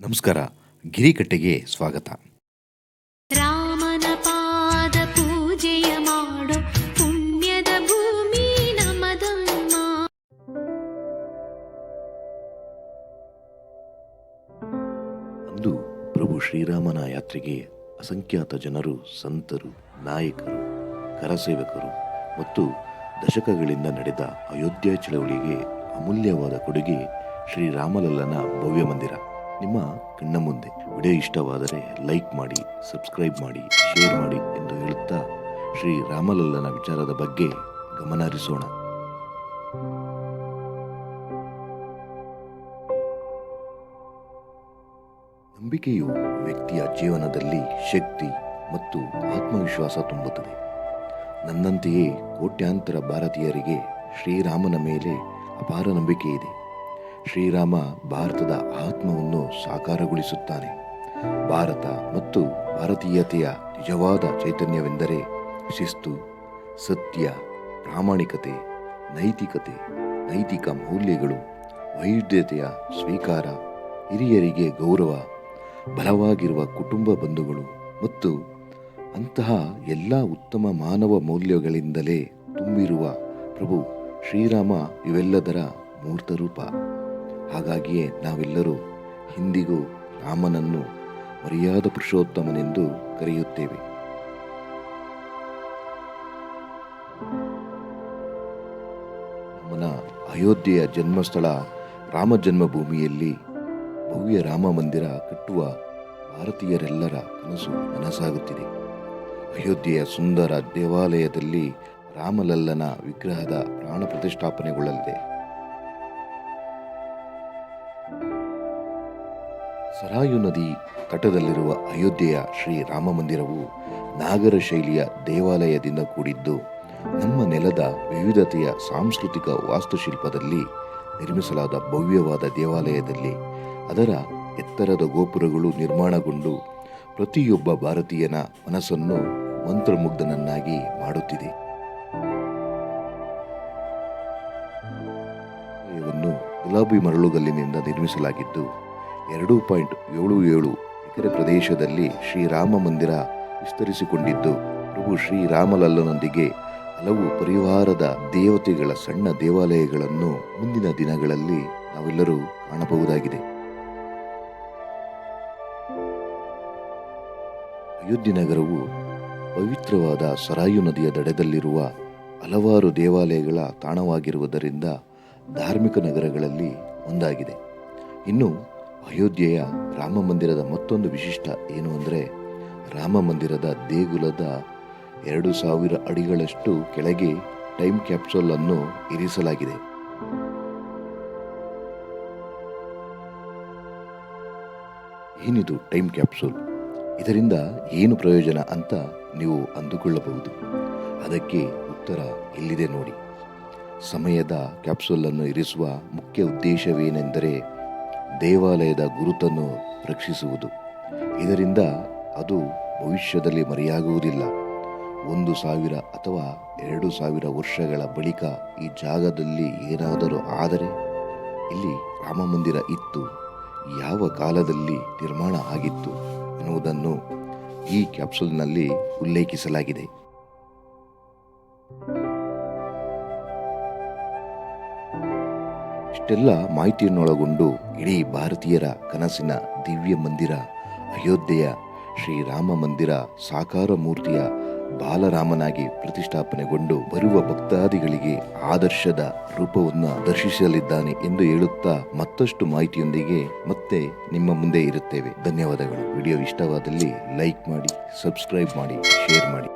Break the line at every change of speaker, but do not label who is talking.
ನಮಸ್ಕಾರ. ಗಿರಿಕಟ್ಟೆಗೆ ಸ್ವಾಗತ.
ರಾಮನ ಪಾದ ಪೂಜೆಯ ಮಾಡು. ಪುಣ್ಯದ ಭೂಮಿ ನಮದಮ್ಮ.
ಅಂದು ಪ್ರಭು ಶ್ರೀರಾಮನ ಯಾತ್ರೆಗೆ ಅಸಂಖ್ಯಾತ ಜನರು ಸಂತರು ನಾಯಕರು ಕರಸೇವಕರು ಮತ್ತು ದಶಕಗಳಿಂದ ನಡೆದ ಅಯೋಧ್ಯ ಚಳವಳಿಗೆ ಅಮೂಲ್ಯವಾದ ಕೊಡುಗೆ ಶ್ರೀರಾಮಲಲ್ಲನ ಭವ್ಯ ಮಂದಿರ. ನಿಮ್ಮ ಕಣ್ಣ ಮುಂದೆ ವಿಡಿಯೋ ಇಷ್ಟವಾದರೆ ಲೈಕ್ ಮಾಡಿ, ಸಬ್ಸ್ಕ್ರೈಬ್ ಮಾಡಿ, ಶೇರ್ ಮಾಡಿ ಎಂದು ಹೇಳುತ್ತಾ ಶ್ರೀ ರಾಮಲಲ್ಲನ ವಿಚಾರದ ಬಗ್ಗೆ ಗಮನ ಹರಿಸೋಣ ನಂಬಿಕೆಯು ವ್ಯಕ್ತಿಯ ಜೀವನದಲ್ಲಿ ಶಕ್ತಿ ಮತ್ತು ಆತ್ಮವಿಶ್ವಾಸ ತುಂಬುತ್ತದೆ. ನನ್ನಂತೆಯೇ ಕೋಟ್ಯಾಂತರ ಭಾರತೀಯರಿಗೆ ಶ್ರೀರಾಮನ ಮೇಲೆ ಅಪಾರ ನಂಬಿಕೆ ಇದೆ ಶ್ರೀರಾಮ ಭಾರತದ ಆತ್ಮವನ್ನು ಸಾಕಾರಗೊಳಿಸುತ್ತಾನೆ. ಭಾರತ ಮತ್ತು ಭಾರತೀಯತೆಯ ನಿಜವಾದ ಚೈತನ್ಯವೆಂದರೆ ಶಿಸ್ತು, ಸತ್ಯ, ಪ್ರಾಮಾಣಿಕತೆ, ನೈತಿಕತೆ, ನೈತಿಕ ಮೌಲ್ಯಗಳು, ವೈವಿಧ್ಯತೆಯ ಸ್ವೀಕಾರ, ಹಿರಿಯರಿಗೆ ಗೌರವ, ಬಲವಾಗಿರುವ ಕುಟುಂಬ ಬಂಧುಗಳು ಮತ್ತು ಅಂತಹ ಎಲ್ಲ ಉತ್ತಮ ಮಾನವ ಮೌಲ್ಯಗಳಿಂದಲೇ ತುಂಬಿರುವ ಪ್ರಭು ಶ್ರೀರಾಮ ಇವೆಲ್ಲದರ ಮೂರ್ತ ರೂಪ. ಹಾಗಾಗಿಯೇ ನಾವೆಲ್ಲರೂ ಇಂದಿಗೂ ರಾಮನನ್ನು ಮರ್ಯಾದ ಪುರುಷೋತ್ತಮನೆಂದು ಕರೆಯುತ್ತೇವೆ. ರಾಮನ ಅಯೋಧ್ಯೆಯ ಜನ್ಮಸ್ಥಳ ರಾಮ ಜನ್ಮಭೂಮಿಯಲ್ಲಿ ಭವ್ಯ ರಾಮ ಮಂದಿರ ಕಟ್ಟುವ ಭಾರತೀಯರೆಲ್ಲರ ಕನಸು ನನಸಾಗುತ್ತಿದೆ. ಅಯೋಧ್ಯೆಯ ಸುಂದರ ದೇವಾಲಯದಲ್ಲಿ ರಾಮಲಲ್ಲನ ವಿಗ್ರಹದ ಪ್ರಾಣ ಪ್ರತಿಷ್ಠಾಪನೆಗೊಳ್ಳಲಿದೆ. ಸರಾಯು ನದಿ ತಟದಲ್ಲಿರುವ ಅಯೋಧ್ಯೆಯ ಶ್ರೀ ರಾಮ ಮಂದಿರವು ನಾಗರ ಶೈಲಿಯ ದೇವಾಲಯದಿಂದ ಕೂಡಿದ್ದು, ನಮ್ಮ ನೆಲದ ವಿವಿಧತೆಯ ಸಾಂಸ್ಕೃತಿಕ ವಾಸ್ತುಶಿಲ್ಪದಲ್ಲಿ ನಿರ್ಮಿಸಲಾದ ಭವ್ಯವಾದ ದೇವಾಲಯದಲ್ಲಿ ಅದರ ಎತ್ತರದ ಗೋಪುರಗಳು ನಿರ್ಮಾಣಗೊಂಡು ಪ್ರತಿಯೊಬ್ಬ ಭಾರತೀಯನ ಮನಸ್ಸನ್ನು ಮಂತ್ರಮುಗ್ಧನನ್ನಾಗಿ ಮಾಡುತ್ತಿದೆ. ಗುಲಾಬಿ ಮರಳುಗಲ್ಲಿನಿಂದ ನಿರ್ಮಿಸಲಾಗಿದ್ದು ಎರಡು ಪಾಯಿಂಟ್ ಏಳು ಏಳು ಎಕರೆ ಪ್ರದೇಶದಲ್ಲಿ ಶ್ರೀರಾಮ ಮಂದಿರ ವಿಸ್ತರಿಸಿಕೊಂಡಿದ್ದು, ಪ್ರಭು ಶ್ರೀರಾಮಲಲ್ಲನೊಂದಿಗೆ ಹಲವು ಪರಿವಾರದ ದೇವತೆಗಳ ಸಣ್ಣ ದೇವಾಲಯಗಳನ್ನು ಮುಂದಿನ ದಿನಗಳಲ್ಲಿ ನಾವೆಲ್ಲರೂ ಕಾಣಬಹುದಾಗಿದೆ. ಅಯೋಧ್ಯೆ ನಗರವು ಪವಿತ್ರವಾದ ಸರಾಯು ನದಿಯ ದಡದಲ್ಲಿರುವ ಹಲವಾರು ದೇವಾಲಯಗಳ ತಾಣವಾಗಿರುವುದರಿಂದ ಧಾರ್ಮಿಕ ನಗರಗಳಲ್ಲಿ ಒಂದಾಗಿದೆ. ಇನ್ನು ಅಯೋಧ್ಯೆಯ ರಾಮ ಮಂದಿರದ ಮತ್ತೊಂದು ವಿಶಿಷ್ಟ ಏನು ಅಂದರೆ ರಾಮ ಮಂದಿರದ ದೇಗುಲದ ಎರಡು ಸಾವಿರ ಅಡಿಗಳಷ್ಟು ಕೆಳಗೆ ಟೈಮ್ ಕ್ಯಾಪ್ಸೂಲ್ ಅನ್ನು ಇರಿಸಲಾಗಿದೆ. ಏನಿದು ಟೈಮ್ ಕ್ಯಾಪ್ಸೂಲ್? ಇದರಿಂದ ಏನು ಪ್ರಯೋಜನ ಅಂತ ನೀವು ಅಂದುಕೊಳ್ಳಬಹುದು. ಅದಕ್ಕೆ ಉತ್ತರ ಇಲ್ಲಿದೆ ನೋಡಿ. ಸಮಯದ ಕ್ಯಾಪ್ಸೂಲ್ ಅನ್ನು ಇರಿಸುವ ಮುಖ್ಯ ಉದ್ದೇಶವೇನೆಂದರೆ ದೇವಾಲಯದ ಗುರುತನ್ನು ರಕ್ಷಿಸುವುದು. ಇದರಿಂದ ಅದು ಭವಿಷ್ಯದಲ್ಲಿ ಮರೆಯಾಗುವುದಿಲ್ಲ. ಒಂದು ಸಾವಿರ ಅಥವಾ ಎರಡು ಸಾವಿರ ವರ್ಷಗಳ ಬಳಿಕ ಈ ಜಾಗದಲ್ಲಿ ಏನಾದರೂ ಆದರೆ ಇಲ್ಲಿ ರಾಮ ಮಂದಿರ ಇತ್ತು. ಯಾವ ಕಾಲದಲ್ಲಿ ನಿರ್ಮಾಣ ಆಗಿತ್ತು ಎನ್ನುವುದನ್ನು ಈ ಕ್ಯಾಪ್ಸೂಲ್ನಲ್ಲಿ ಉಲ್ಲೇಖಿಸಲಾಗಿದೆ. ಇಷ್ಟೆಲ್ಲ ಮಾಹಿತಿಯನ್ನೊಳಗೊಂಡು ಇಡೀ ಭಾರತೀಯರ ಕನಸಿನ ದಿವ್ಯ ಮಂದಿರ, ಅಯೋಧ್ಯೆಯ ಶ್ರೀರಾಮ ಮಂದಿರ ಸಾಕಾರ ಮೂರ್ತಿಯ ಬಾಲರಾಮನಾಗಿ ಪ್ರತಿಷ್ಠಾಪನೆಗೊಂಡು ಬರುವ ಭಕ್ತಾದಿಗಳಿಗೆ ಆದರ್ಶದ ರೂಪವನ್ನು ದರ್ಶಿಸಲಿದ್ದಾನೆ ಎಂದು ಹೇಳುತ್ತಾ ಮತ್ತಷ್ಟು ಮಾಹಿತಿಯೊಂದಿಗೆ ಮತ್ತೆ ನಿಮ್ಮ ಮುಂದೆ ಇರುತ್ತೇವೆ. ಧನ್ಯವಾದಗಳು. ವಿಡಿಯೋ ಇಷ್ಟವಾದಲ್ಲಿ ಲೈಕ್ ಮಾಡಿ, ಸಬ್ಸ್ಕ್ರೈಬ್ ಮಾಡಿ, ಶೇರ್ ಮಾಡಿ.